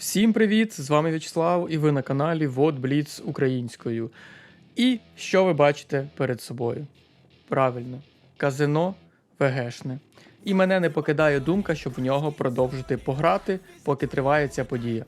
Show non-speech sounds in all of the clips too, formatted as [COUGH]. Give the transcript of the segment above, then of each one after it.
Всім привіт! З вами В'ячеслав, і ви на каналі Вот Бліц українською. І що ви бачите перед собою? Правильно, казино ВГшне. І мене не покидає думка, щоб в нього продовжити пограти, поки триває ця подія.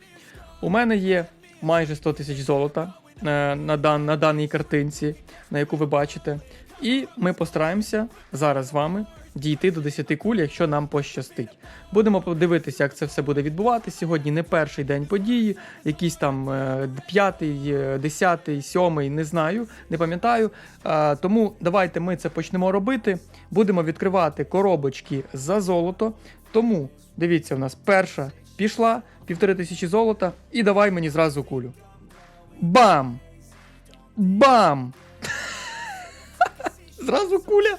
У мене є майже 100 тисяч золота е, на, дан, на даній картинці, на яку ви бачите. І ми постараємося зараз з вами дійти до 10 куль, якщо нам пощастить. Будемо подивитися, як це все буде відбуватися. Сьогодні не перший день події, якийсь там е, п'ятий, е, десятий, сьомий, не знаю, не пам'ятаю. Е, Тому давайте ми це почнемо робити. Будемо відкривати коробочки за золото. Тому дивіться, в нас перша пішла, півтори тисячі золота, і давай мені зразу кулю. Бам! Бам! Зразу куля.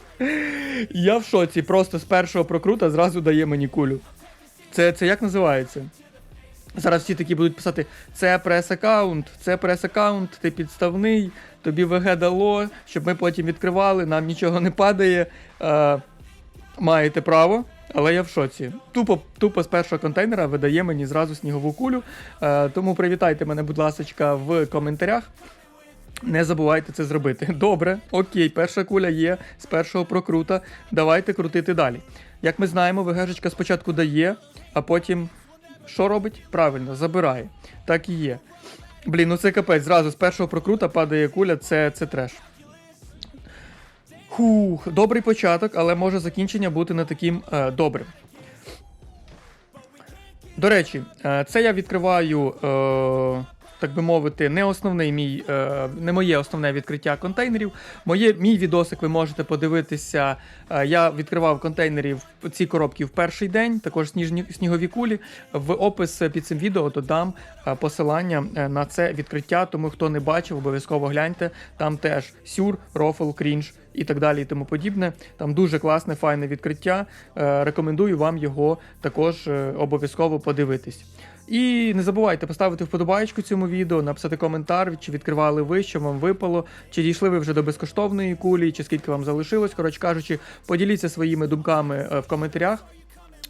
Я в шоці. Просто з першого прокрута зразу дає мені кулю. Це, це як називається? Зараз всі такі будуть писати: це прес-аккаунт, це прес-аккаунт, ти підставний, тобі ВГ дало, щоб ми потім відкривали, нам нічого не падає. Е, маєте право, але я в шоці. Тупо, тупо з першого контейнера видає мені зразу снігову кулю. Е, тому привітайте мене, будь ласка, в коментарях. Не забувайте це зробити. Добре, окей, перша куля є з першого прокрута. Давайте крутити далі. Як ми знаємо, ВГшечка спочатку дає, а потім що робить? Правильно, забирає. Так і є. Блін, ну це капець. Зразу з першого прокрута падає куля, це, це треш. Хух, добрий початок, але може закінчення бути не таким е, добрим. До речі, е, це я відкриваю, е, так би мовити, не основний мій, е, не моє основне відкриття контейнерів. Моє, мій відосик ви можете подивитися. Е, я відкривав контейнерів ці коробки в перший день, також снігові кулі. В опис під цим відео додам е, посилання на це відкриття. Тому хто не бачив, обов'язково гляньте. Там теж сюр, рофл, крінж і так далі, і тому подібне. Там дуже класне, файне відкриття. Рекомендую вам його також обов'язково подивитись. І не забувайте поставити вподобайку цьому відео, написати коментар, чи відкривали ви, що вам випало, чи дійшли ви вже до безкоштовної кулі, чи скільки вам залишилось. Коротше кажучи, поділіться своїми думками е, в коментарях.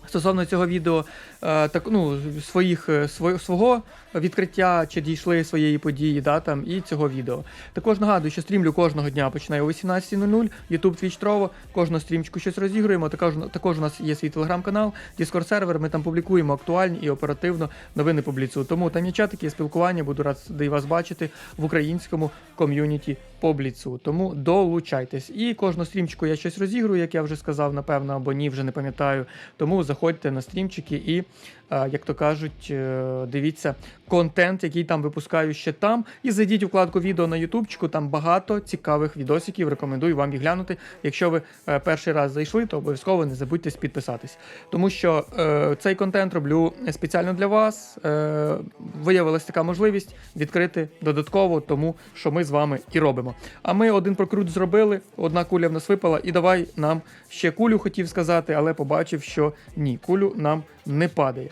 Стосовно цього відео, е, так ну своїх е, свого відкриття чи дійшли своєї події, да там і цього відео. Також нагадую, що стрімлю кожного дня починаю о 18.00, YouTube, Twitch, Trovo, кожну стрімчику щось розігруємо. Також також у нас є свій телеграм-канал, Discord сервер. Ми там публікуємо актуальні і оперативно новини публіцію. Тому там є чатики, є спілкування. Буду радий вас бачити в українському ком'юніті по бліцу. Тому долучайтесь. І кожну стрімчику я щось розігрую, як я вже сказав, напевно, або ні, вже не пам'ятаю. Тому заходьте на стрімчики і, як то кажуть, е, дивіться контент, який там випускаю ще там. І зайдіть у вкладку відео на ютубчику, там багато цікавих відосиків. Рекомендую вам їх глянути. Якщо ви е, перший раз зайшли, то обов'язково не забудьте підписатись. Тому що е, цей контент роблю спеціально для вас. Е, виявилась така можливість відкрити додатково, тому що ми з вами і робимо. А ми один прокрут зробили, одна куля в нас випала, і давай нам ще кулю хотів сказати, але побачив, що ні, кулю нам не падає.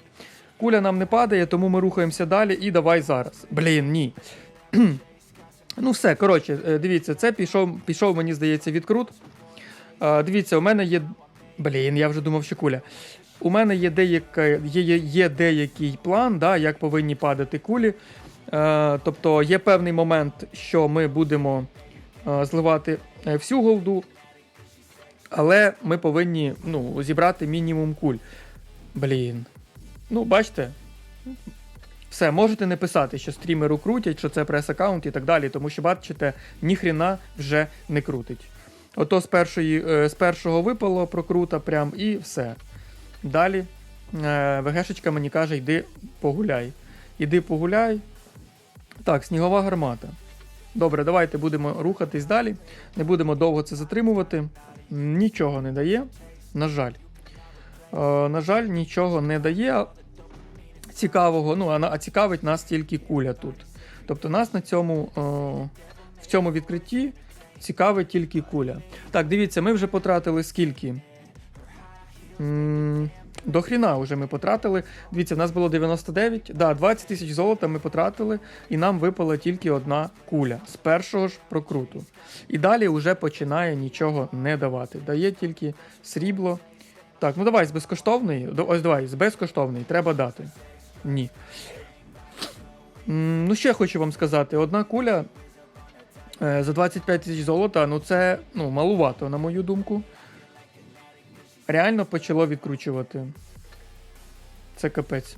Куля нам не падає, тому ми рухаємося далі. І давай зараз. Блін, ні. [CLEARS THROAT] ну, все, коротше, е, дивіться, це пішов, пішов, мені здається, відкрут. Е, Дивіться, у мене є. Блін, я вже думав, що куля. У мене є, деяка, є, є, є деякий план, да, як повинні падати кулі. Е, тобто є певний момент, що ми будемо е, зливати е, всю голду, але ми повинні ну, зібрати мінімум куль. Блін. Ну, бачите. Все, можете не писати, що стрімеру крутять, що це прес-аккаунт і так далі, тому що, бачите, ніхрена вже не крутить. Ото з, першої, е, з першого випало прокрута прям і все. Далі е, ВГшечка мені каже, йди погуляй. Іди погуляй. Так, снігова гармата. Добре, давайте будемо рухатись далі. Не будемо довго це затримувати. Нічого не дає. На жаль. Е, на жаль, нічого не дає цікавого. Ну, а, а цікавить нас тільки куля тут. Тобто нас на цьому, е, в цьому відкритті цікавить тільки куля. Так, дивіться, ми вже потратили скільки? До хріна вже ми потратили. Дивіться, в нас було 99. Да, 20 тисяч золота ми потратили, і нам випала тільки одна куля з першого ж прокруту. І далі вже починає нічого не давати. Дає тільки срібло. Так, ну давай з безкоштовної. Ось давай, з безкоштовної треба дати. Ні. Ну, ще хочу вам сказати: одна куля е, за 25 тисяч золота, ну це ну, малувато, на мою думку. Реально почало відкручувати. Це капець.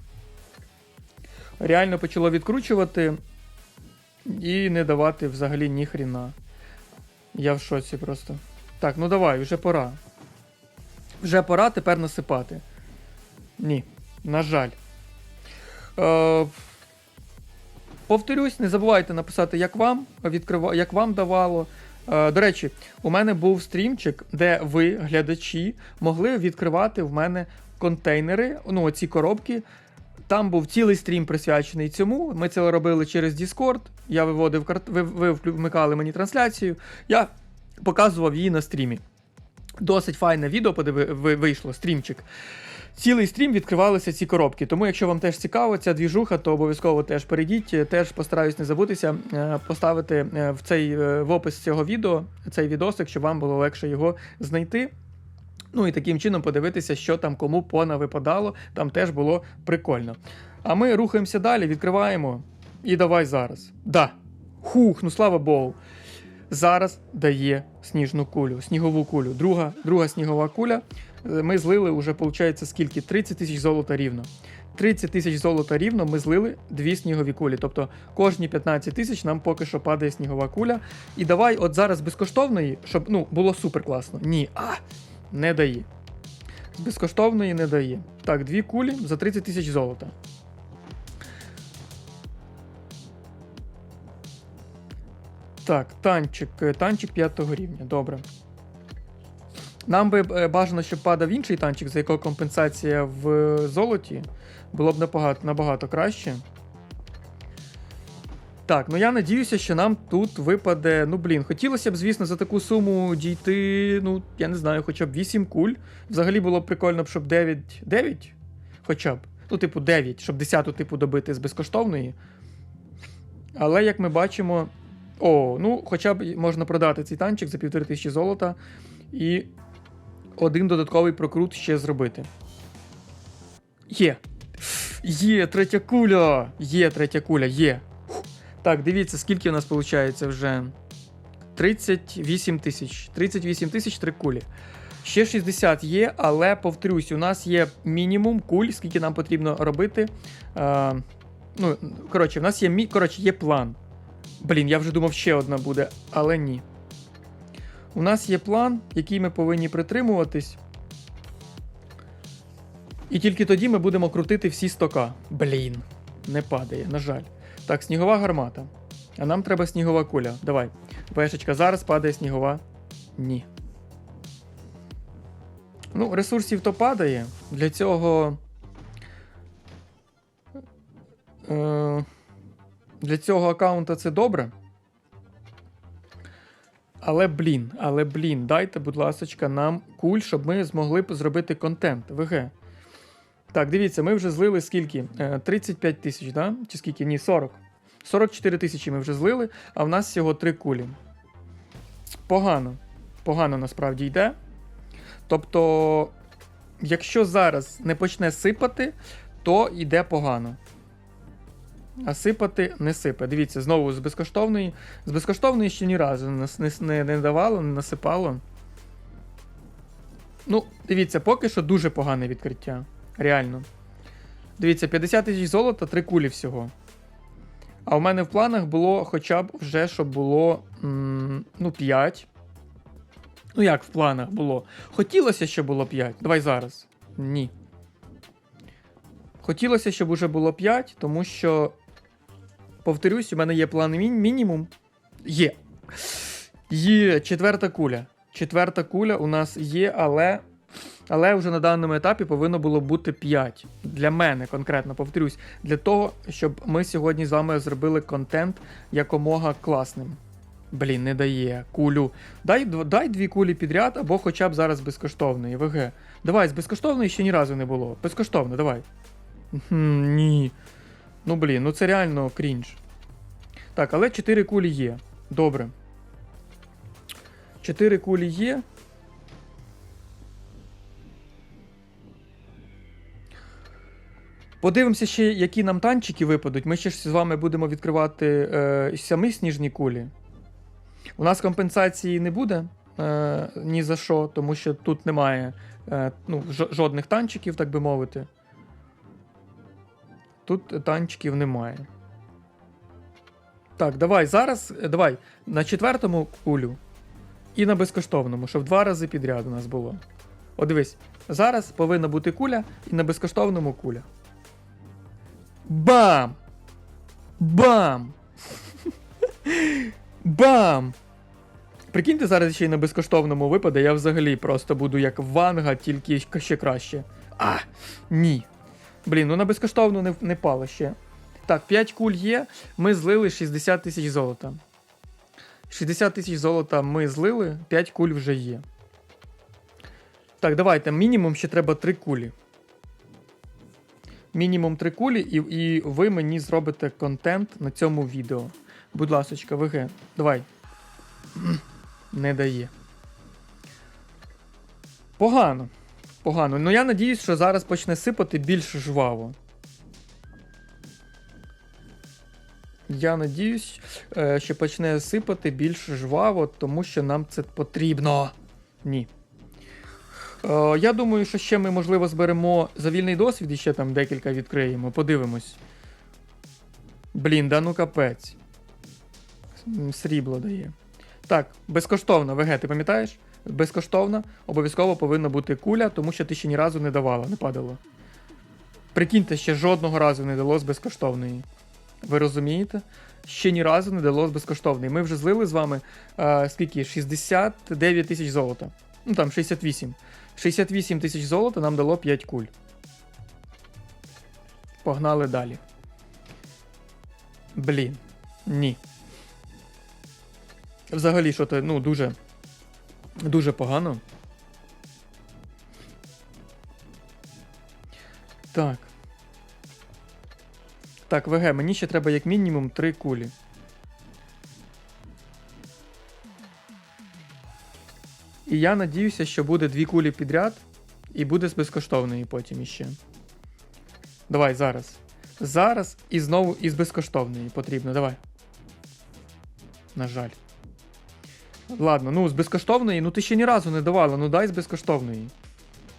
Реально почало відкручувати і не давати взагалі ні хріна. Я в шоці просто. Так, ну давай, вже пора. Вже пора тепер насипати. Ні, на жаль. Е, повторюсь, не забувайте написати, як вам відкрива... як вам давало. Е, до речі, у мене був стрімчик, де ви, глядачі, могли відкривати в мене контейнери, ну, оці коробки. Там був цілий стрім присвячений цьому. Ми це робили через Discord. Я виводив карт... ви, ви вмикали мені трансляцію. Я показував її на стрімі. Досить файне відео подиви... вийшло, стрімчик. Цілий стрім відкривалися ці коробки. Тому, якщо вам теж цікаво, ця двіжуха, то обов'язково теж перейдіть. Теж постараюсь не забутися е, поставити е, в цей е, в опис цього відео цей відосик, щоб вам було легше його знайти. Ну і таким чином подивитися, що там кому понавипадало. Там теж було прикольно. А ми рухаємося далі, відкриваємо. І давай зараз. Да. Хух, ну слава Богу. Зараз дає сніжну кулю, снігову кулю. Друга, друга снігова куля. Ми злили вже, виходить, скільки? 30 тисяч золота рівно. 30 тисяч золота рівно ми злили дві снігові кулі. Тобто кожні 15 тисяч нам поки що падає снігова куля. І давай, от зараз безкоштовної, щоб ну, було супер класно. Ні, а, не дає. З безкоштовної не дає. Так, дві кулі за 30 тисяч золота. Так, танчик, танчик 5 рівня, добре. Нам би е, бажано, щоб падав інший танчик, за якого компенсація в золоті. Було б набагато, набагато краще. Так, ну я надіюся, що нам тут випаде. Ну, блін, хотілося б, звісно, за таку суму дійти, ну, я не знаю, хоча б 8 куль. Взагалі було б прикольно, щоб 9. 9? Хоча б. Ну, типу, 9, щоб 10 типу добити з безкоштовної. Але як ми бачимо. О, ну, хоча б можна продати цей танчик за 1500 золота і один додатковий прокрут ще зробити. Є. Є, третя куля! Є третя куля, є. Так, дивіться, скільки у нас виходить вже. 38 тисяч. 38 тисяч три кулі. Ще 60 є, але повторюсь, у нас є мінімум куль, скільки нам потрібно робити. А, ну, коротше, в нас є мі... коротше, є план. Блін, я вже думав, ще одна буде, але ні. У нас є план, який ми повинні притримуватись. І тільки тоді ми будемо крутити всі стока. Блін, не падає, на жаль. Так, снігова гармата. А нам треба снігова куля. Давай. Вешечка, зараз падає снігова. Ні. Ну, ресурсів то падає. Для цього. Е, для цього аккаунта це добре. Але блін, але блін, дайте, будь ласка, нам куль, щоб ми змогли зробити контент. ВГ. Так, дивіться, ми вже злили скільки? Е, 35 тисяч, да? Чи скільки? Ні, 40. 44 тисячі ми вже злили, а в нас всього 3 кулі. Погано. Погано насправді йде. Тобто, якщо зараз не почне сипати, то йде погано. А сипати не сипе. Дивіться, знову з безкоштовної. З безкоштовної ще ні разу нас не, не, не давало, не насипало. Ну, дивіться, поки що дуже погане відкриття. Реально. Дивіться, 50 тисяч золота, 3 кулі всього. А у мене в планах було хоча б вже, щоб було ну, 5. Ну, як в планах було? Хотілося, щоб було 5. Давай зараз. Ні. Хотілося, щоб уже було 5, тому що. Повторюсь, у мене є план мі- мінімум. Є. Є четверта куля. Четверта куля у нас є, але. Але вже на даному етапі повинно було бути 5. Для мене конкретно, повторюсь, для того, щоб ми сьогодні з вами зробили контент якомога класним. Блін, не дає кулю. Дай, дай дві кулі підряд, або хоча б зараз безкоштовної. ВГ. Давай, з безкоштовної ще ні разу не було. Безкоштовно, давай. Ні. Ну блін, ну це реально крінж. Так, але 4 кулі є. Добре. 4 кулі є. Подивимося ще, які нам танчики випадуть. Ми ще ж з вами будемо відкривати е, самі сніжні кулі. У нас компенсації не буде е, ні за що, тому що тут немає е, ну, жодних танчиків, так би мовити. Тут танчиків немає. Так, давай зараз. е, Давай на четвертому кулю і на безкоштовному, щоб два рази підряд у нас було. О, дивись, зараз повинна бути куля і на безкоштовному куля. Бам! Бам! [LAUGHS] Бам! Прикиньте, зараз ще й на безкоштовному випаде, я взагалі просто буду як ванга, тільки ще краще. А! Ні. Блін, ну на безкоштовну не, не пало ще. Так, 5 куль є, ми злили 60 тисяч золота. 60 тисяч золота ми злили, 5 куль вже є. Так, давайте, мінімум ще треба 3 кулі. Мінімум 3 кулі, і, і ви мені зробите контент на цьому відео. Будь ласочка, ВГ, давай. [CLEARS THROAT] Не дає. Погано. Погано. Ну я надіюсь, що зараз почне сипати більш жваво. Я надіюсь, е, що почне сипати більш жваво, тому що нам це потрібно. Ні. Е, Я думаю, що ще ми, можливо, зберемо за вільний досвід і ще там декілька відкриємо. Подивимось. Блін, да ну капець. Срібло дає. Так, безкоштовно, ВГ, ти пам'ятаєш? Безкоштовно, обов'язково повинна бути куля, тому що ти ще ні разу не давала, не падало. Прикиньте, ще жодного разу не дало з безкоштовної. Ви розумієте? Ще ні разу не дало з безкоштовної. Ми вже злили з вами е, скільки? 69 тисяч золота. Ну там 68. 68 тисяч золота нам дало 5 куль. Погнали далі. Блін. Ні. Взагалі, що то, ну, дуже. Дуже погано. Так. Так, ВГ, мені ще треба як мінімум 3 кулі. І я надіюся, що буде дві кулі підряд, і буде з безкоштовної потім іще. Давай зараз. Зараз і знову із безкоштовної потрібно. Давай. На жаль. Ладно, ну з безкоштовної, ну ти ще ні разу не давала, ну дай з безкоштовної.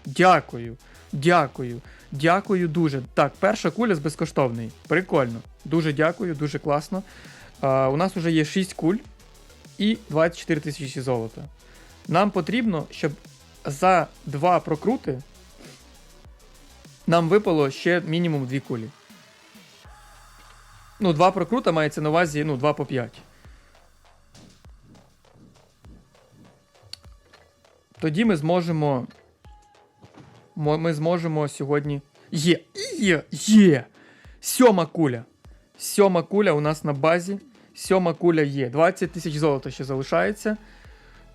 Дякую. Дякую. Дякую дуже. Так, перша куля з безкоштовної. Прикольно. Дуже дякую, дуже класно. А, у нас вже є 6 куль і 24 тисячі золота. Нам потрібно, щоб за два прокрути нам випало ще мінімум 2 кулі. Ну, два прокрута мається на увазі, ну, 2 по 5. Тоді ми зможемо. Ми зможемо сьогодні. Є! Є! Є! Сьома куля. Сьома куля у нас на базі. Сьома куля є. 20 тисяч золота ще залишається.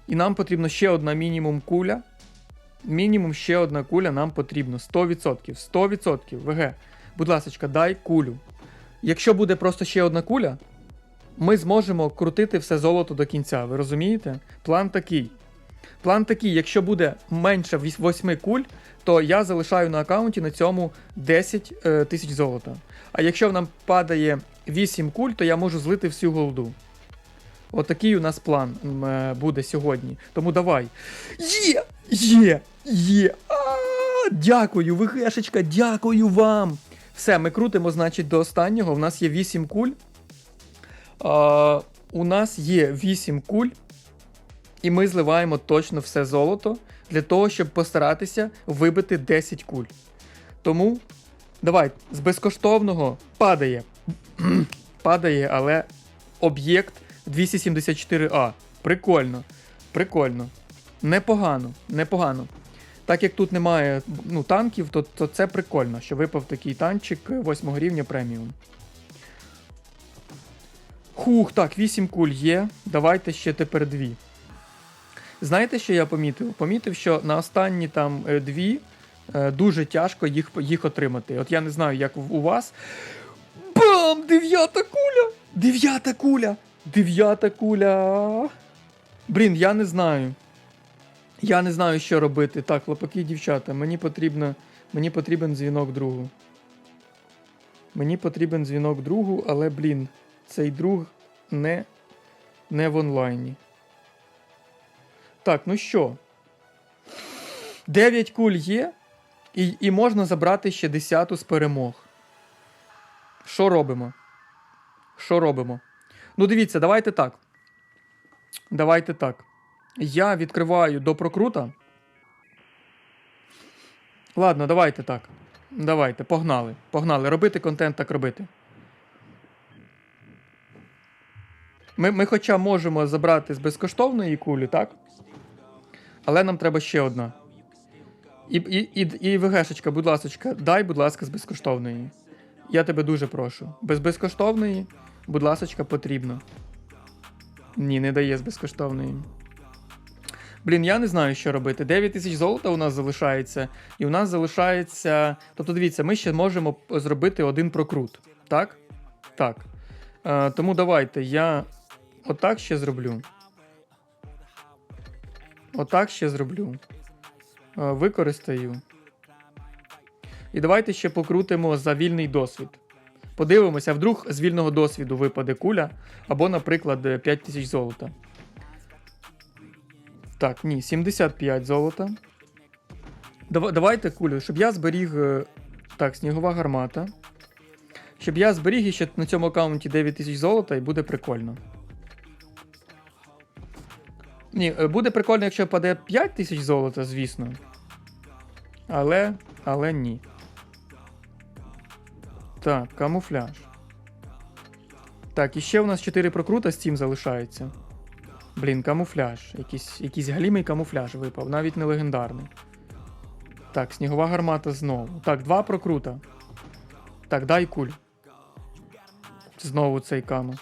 І нам потрібно ще одна мінімум куля. Мінімум ще одна куля нам потрібно. 100%. 100%. ВГ. Будь ласка, дай кулю. Якщо буде просто ще одна куля, ми зможемо крутити все золото до кінця. Ви розумієте? План такий. План такий, якщо буде менше 8 куль, то я залишаю на аккаунті на цьому 10 е, тисяч золота. А якщо нам падає 8 куль, то я можу злити всю голду. Отакий у нас план е, буде сьогодні. Тому давай. Є! Є! Є! Дякую, ВГшечка, дякую вам! Все, ми крутимо, значить, до останнього. У нас є 8 куль. У нас є 8 куль. І ми зливаємо точно все золото для того, щоб постаратися вибити 10 куль. Тому давай, з безкоштовного падає. [CLEARS THROAT] падає, але об'єкт 274А. Прикольно. Прикольно. Непогано, непогано. Так як тут немає ну, танків, то, то це прикольно, що випав такий танчик 8 рівня преміум. Хух, так, 8 куль є. Давайте ще тепер дві. Знаєте, що я помітив? Помітив, що на останні там е, дві е, дуже тяжко їх, їх отримати. От я не знаю, як у вас. Бам! Дев'ята куля! Дев'ята куля! Дев'ята куля! Блін, я не знаю. Я не знаю, що робити. Так, хлопаки дівчата, мені потрібно. Мені потрібен дзвінок другу. Мені потрібен дзвінок другу, але, блін, цей друг не, не в онлайні. Так, ну що? 9 куль є, і, і можна забрати ще 10 з перемог. Що робимо? Що робимо? Ну, дивіться, давайте так. Давайте так. Я відкриваю до прокрута. Ладно, давайте так. Давайте, погнали. Погнали. Робити контент так робити. Ми, ми хоча можемо забрати з безкоштовної кулі, так? Але нам треба ще одна. І, і, і, і ВГшечка, будь ласка, дай, будь ласка, з безкоштовної. Я тебе дуже прошу. Без безкоштовної, будь ласка, потрібно. Ні, не дає з безкоштовної. Блін, я не знаю, що робити. 9 тисяч золота у нас залишається, і у нас залишається. Тобто, дивіться, ми ще можемо зробити один прокрут. Так? Так. Е, тому давайте я отак ще зроблю. Отак ще зроблю. Е, використаю. І давайте ще покрутимо за вільний досвід. Подивимося, вдруг з вільного досвіду випаде куля, або, наприклад, 5 тисяч золота. Так, ні, 75 золота. Давайте кулю, щоб я зберіг. е, Так, снігова гармата. Щоб я зберіг ще на цьому аккаунті 9 тисяч золота, і буде прикольно. Ні, е, буде прикольно, якщо паде 5 тисяч золота, звісно. Але. Але ні. Так, камуфляж. Так, і ще у нас 4 прокрута з цим залишається. Блін, камуфляж. Якийсь, якийсь галімий камуфляж випав, навіть не легендарний. Так, снігова гармата знову. Так, два прокрута. Так, дай куль. Знову цей каму.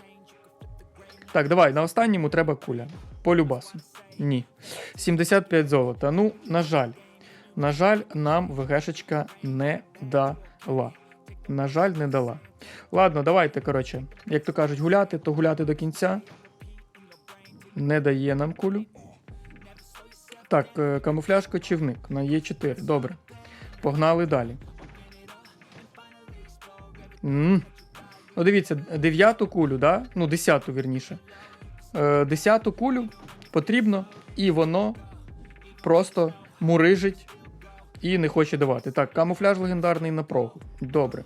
Так, давай, на останньому треба куля. По любасу. Ні. 75 золота. Ну, на жаль. На жаль, нам ВГшечка не дала. На жаль, не дала. Ладно, давайте, коротше, як то кажуть, гуляти, то гуляти до кінця. Не дає нам кулю. Так, е, камуфляж кочівник на Е4. Добре. Погнали далі. м Ну, дивіться, дев'яту кулю, да? ну, десяту, вірніше. Е, десяту кулю потрібно, і воно просто мурижить і не хоче давати. Так, камуфляж легендарний на прогу. Добре.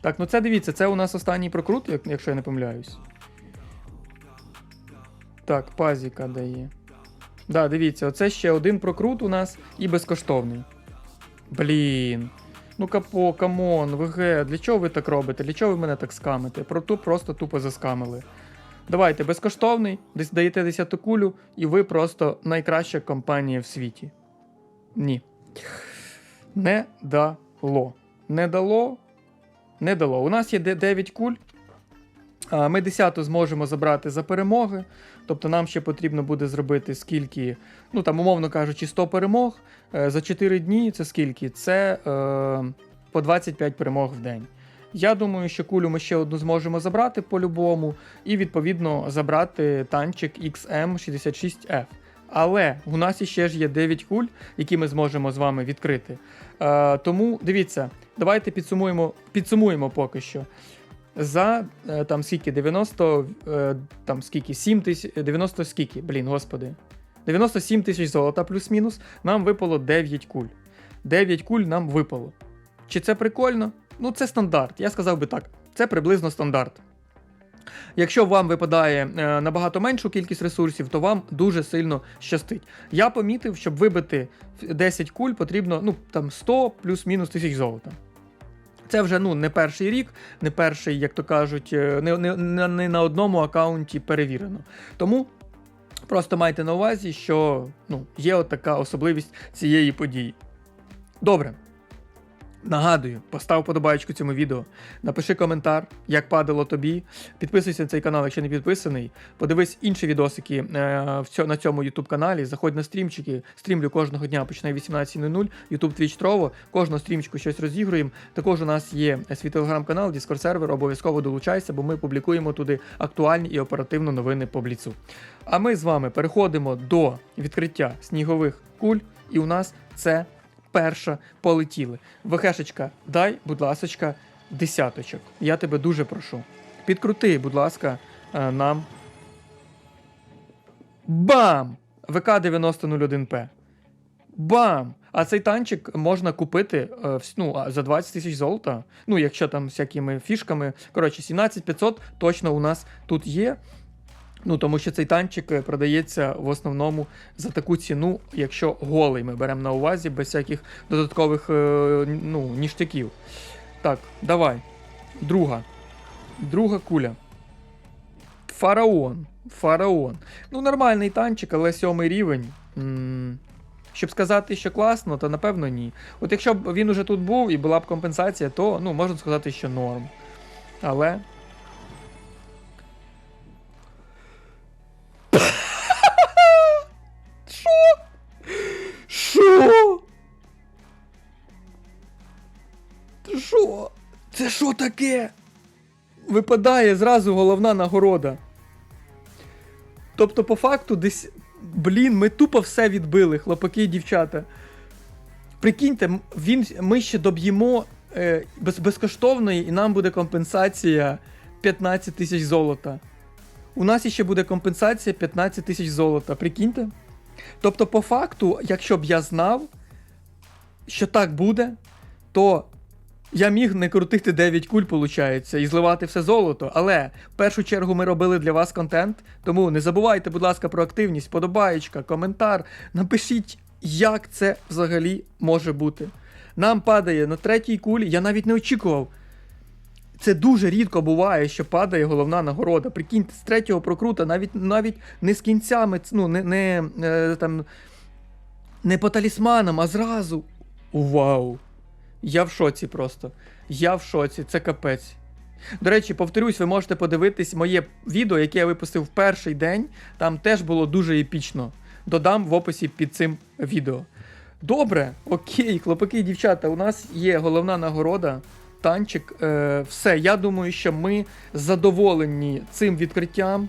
Так, ну це дивіться, це у нас останній прокрут, якщо я не помиляюсь. Так, пазіка дає. Да, дивіться, оце ще один прокрут у нас і безкоштовний. Блін. Ну капо, камон, ВГ, для чого ви так робите? Для чого ви мене так скамите? Про ту просто тупо заскамили. Давайте, безкоштовний, десь даєте 10 кулю, і ви просто найкраща компанія в світі. Ні. Не дало. Не дало. Не дало. У нас є 9 куль. Ми 10 зможемо забрати за перемоги. Тобто нам ще потрібно буде зробити скільки, ну там, умовно кажучи, 100 перемог. Е, За 4 дні це скільки? Це е, по 25 перемог в день. Я думаю, що кулю ми ще одну зможемо забрати по-любому, і відповідно забрати танчик XM66F. Але у нас іще ж є 9 куль, які ми зможемо з вами відкрити. Е, тому дивіться, давайте підсумуємо, підсумуємо поки що. За е, там скільки 90, е, там скільки 7 тисяч, 90 скільки, блін, господи. 97 тисяч золота плюс-мінус, нам випало 9 куль. 9 куль нам випало. Чи це прикольно? Ну, це стандарт. Я сказав би так. Це приблизно стандарт. Якщо вам випадає е, набагато меншу кількість ресурсів, то вам дуже сильно щастить. Я помітив, щоб вибити 10 куль, потрібно ну, там 100 плюс-мінус тисяч золота. Це вже ну, не перший рік, не перший, як то кажуть, е, не, не, не, на одному аккаунті перевірено. Тому просто майте на увазі, що ну, є от така особливість цієї події. Добре. Нагадую, постав подобаєчку цьому відео, напиши коментар, як падало тобі. Підписуйся на цей канал, якщо не підписаний. Подивись інші відосики е, на цьому YouTube каналі. Заходь на стрімчики. Стрімлю кожного дня, починаю 18.00. YouTube Twitch Trovo. Кожного стрімчику щось розігруємо. Також у нас є свій телеграм-канал, Discord сервер. Обов'язково долучайся, бо ми публікуємо туди актуальні і оперативно новини по бліцу. А ми з вами переходимо до відкриття снігових куль, і у нас це перша полетіли. ВХшечка, дай, будь ласочка, десяточок. Я тебе дуже прошу. Підкрути, будь ласка, е, нам. Бам! ВК-9001П. Бам! А цей танчик можна купити е, ну, за 20 тисяч золота. Ну, якщо там всякими фішками. Коротше, 17500 точно у нас тут є. Ну, тому що цей танчик е, продається в основному за таку ціну, якщо голий ми беремо на увазі, без всяких додаткових е, ну, ніштяків. Так, давай. Друга. Друга куля. Фараон. Фараон. Ну, нормальний танчик, але сьомий рівень. м щоб сказати, що класно, то напевно ні. От якщо б він уже тут був і була б компенсація, то ну, можна сказати, що норм. Але. Таке? Випадає зразу головна нагорода. Тобто, по факту, десь. Блін, ми тупо все відбили, хлопаки і дівчата. Прикиньте, він, ми ще доб'ємо е, без, безкоштовної, і нам буде компенсація 15 тисяч золота. У нас ще буде компенсація 15 тисяч золота. Прикиньте? Тобто, по факту, якщо б я знав, що так буде, то я міг не крутити 9 куль, виходить, і зливати все золото. Але в першу чергу ми робили для вас контент. Тому не забувайте, будь ласка, про активність, подобаєчка, коментар. Напишіть, як це взагалі може бути. Нам падає на третій кулі, я навіть не очікував. Це дуже рідко буває, що падає головна нагорода. Прикиньте, з третього прокрута, навіть навіть не з кінцями, ну, не, не, е, там, не по талісманам, а зразу. Вау! Я в шоці просто. Я в шоці, це капець. До речі, повторюсь, ви можете подивитись моє відео, яке я випустив в перший день. Там теж було дуже епічно. Додам в описі під цим відео. Добре, окей, хлопаки і дівчата, у нас є головна нагорода. Танчик, е, все. Я думаю, що ми задоволені цим відкриттям.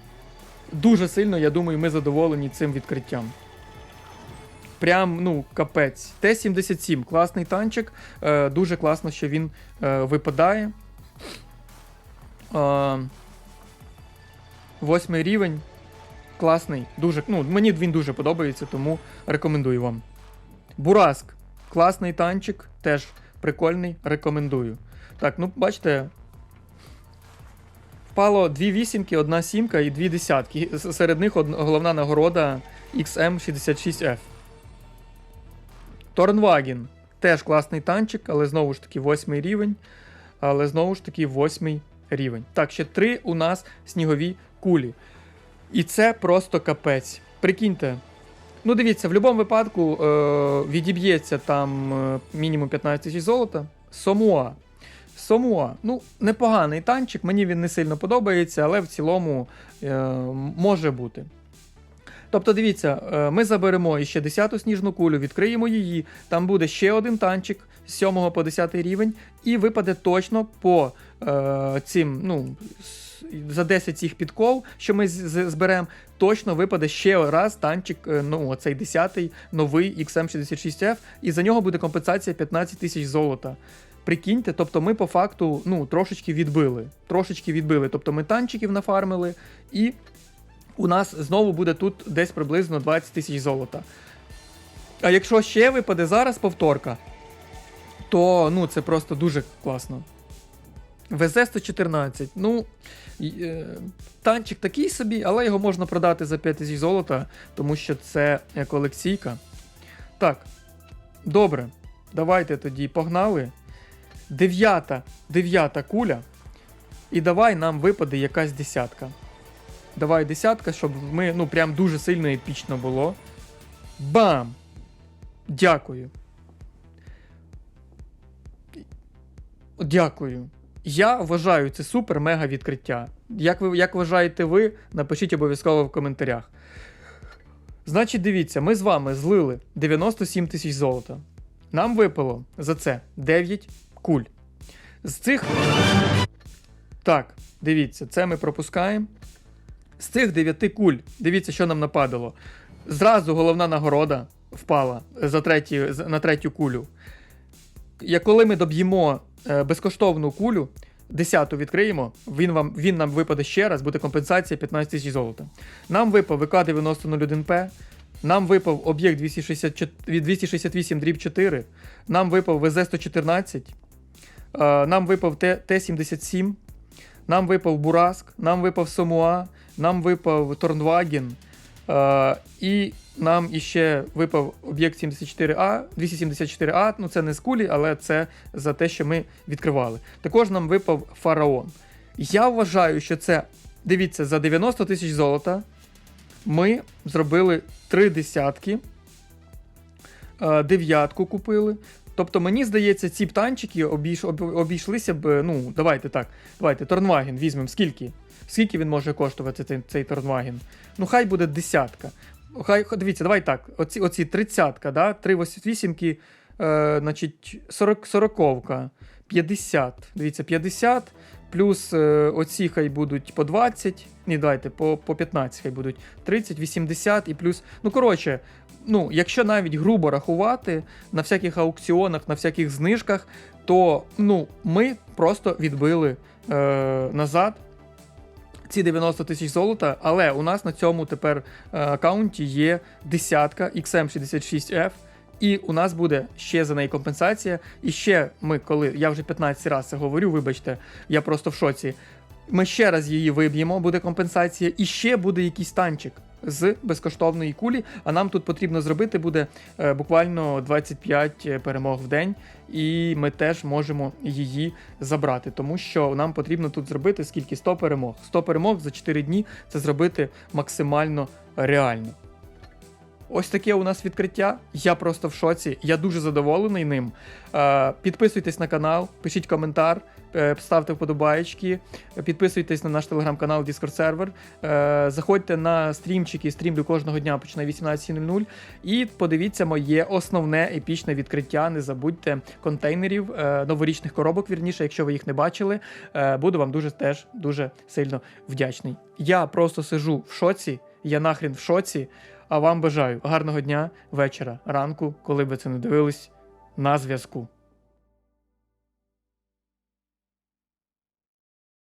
Дуже сильно, я думаю, ми задоволені цим відкриттям. Прям, ну, капець. Т-77, класний танчик. Е, дуже класно, що він е, випадає. Е, восьмий рівень. Класний. Дуже, ну, мені він дуже подобається, тому рекомендую вам. Бураск. Класний танчик, теж прикольний, рекомендую. Так, ну бачите. Впало дві вісімки, одна сімка і дві десятки. Серед них головна нагорода XM66F. Торнваген. Теж класний танчик, але знову ж таки восьмий рівень. Але знову ж таки восьмий рівень. Так, ще три у нас снігові кулі. І це просто капець. Прикиньте. Ну, дивіться, в будь-якому випадку е, відіб'ється там е, мінімум 15 тисяч золота. Сомуа. Сомуа. Ну, непоганий танчик, мені він не сильно подобається, але в цілому е, може бути. Тобто, дивіться, е, ми заберемо іще 10-ту сніжну кулю, відкриємо її, там буде ще один танчик з 7 по 10 рівень, і випаде точно по е, цим, ну, за 10 цих підков, що ми зберемо, точно випаде ще раз танчик, е, ну, оцей 10-й, новий XM66F, і за нього буде компенсація 15 тисяч золота. Прикиньте, тобто ми по факту ну, трошечки відбили. Трошечки відбили. Тобто ми танчиків нафармили, і у нас знову буде тут десь приблизно 20 тисяч золота. А якщо ще випаде зараз повторка, то ну, це просто дуже класно. ВЗ-114. Ну, е, танчик такий собі, але його можна продати за 5 тисяч золота, тому що це колекційка. Так, добре. Давайте тоді погнали. Дев'ята, дев'ята куля. І давай нам випаде якась десятка. Давай десятка, щоб ми, ну, прям дуже сильно епічно було. Бам! Дякую. Дякую. Я вважаю це супер-мега відкриття. Як ви як вважаєте ви, напишіть обов'язково в коментарях. Значить, дивіться, ми з вами злили 97 тисяч золота. Нам випало за це 9 куль. З цих. Так, дивіться, це ми пропускаємо. З цих 9 куль, дивіться, що нам нападало. Зразу головна нагорода впала за треті, на третю кулю. Я коли ми доб'ємо е, безкоштовну кулю. Десяту відкриємо, він, вам, він нам випаде ще раз, буде компенсація 15 тисяч золота. Нам випав ВК-9001П, нам випав об'єкт 268 дріб 4, нам випав ВЗ-114, е, нам випав Т- Т-77, нам випав Бураск, нам випав Сомуа, нам випав Торнваген, е, і нам іще випав об'єкт 74А, 274А, ну це не з кулі, але це за те, що ми відкривали. Також нам випав фараон. Я вважаю, що це, дивіться, за 90 тисяч золота ми зробили три десятки, е, дев'ятку купили. Тобто, мені здається, ці танчики обійш, обійшлися б. Ну, давайте так. Давайте, Торнваген візьмемо. Скільки? Скільки він може коштувати цей, цей Торнваген? Ну, хай буде десятка. Хай, дивіться, давай так. Оці, оці тридцятка, да? три вісімки, е, значить, сорок, сороковка, 50. Дивіться, 50, плюс е, оці хай будуть по 20. Ні, давайте, по, по 15 хай будуть 30, 80 і плюс. Ну, коротше, ну, якщо навіть грубо рахувати на всяких аукціонах, на всяких знижках, то ну, ми просто відбили е, назад ці 90 тисяч золота, але у нас на цьому тепер е, аккаунті є десятка XM66F. І у нас буде ще за неї компенсація. І ще ми, коли я вже 15 разів говорю, вибачте, я просто в шоці. Ми ще раз її виб'ємо, буде компенсація, і ще буде якийсь танчик з безкоштовної кулі. А нам тут потрібно зробити буде е, буквально 25 перемог в день, і ми теж можемо її забрати, тому що нам потрібно тут зробити скільки 100 перемог. 100 перемог за 4 дні це зробити максимально реально. Ось таке у нас відкриття. Я просто в шоці. Я дуже задоволений ним. Е, підписуйтесь на канал, пишіть коментар, е, ставте вподобаєчки, підписуйтесь на наш телеграм-канал Discord сервер. Е, заходьте на стрімчики, стрімлю кожного дня починає 18.00. І подивіться моє основне епічне відкриття. Не забудьте контейнерів, новорічних коробок, вірніше, якщо ви їх не бачили. Буду вам дуже теж дуже сильно вдячний. Я просто сижу в шоці, я нахрен в шоці. А вам бажаю гарного дня, вечора, ранку, коли ви це не дивились, на зв'язку.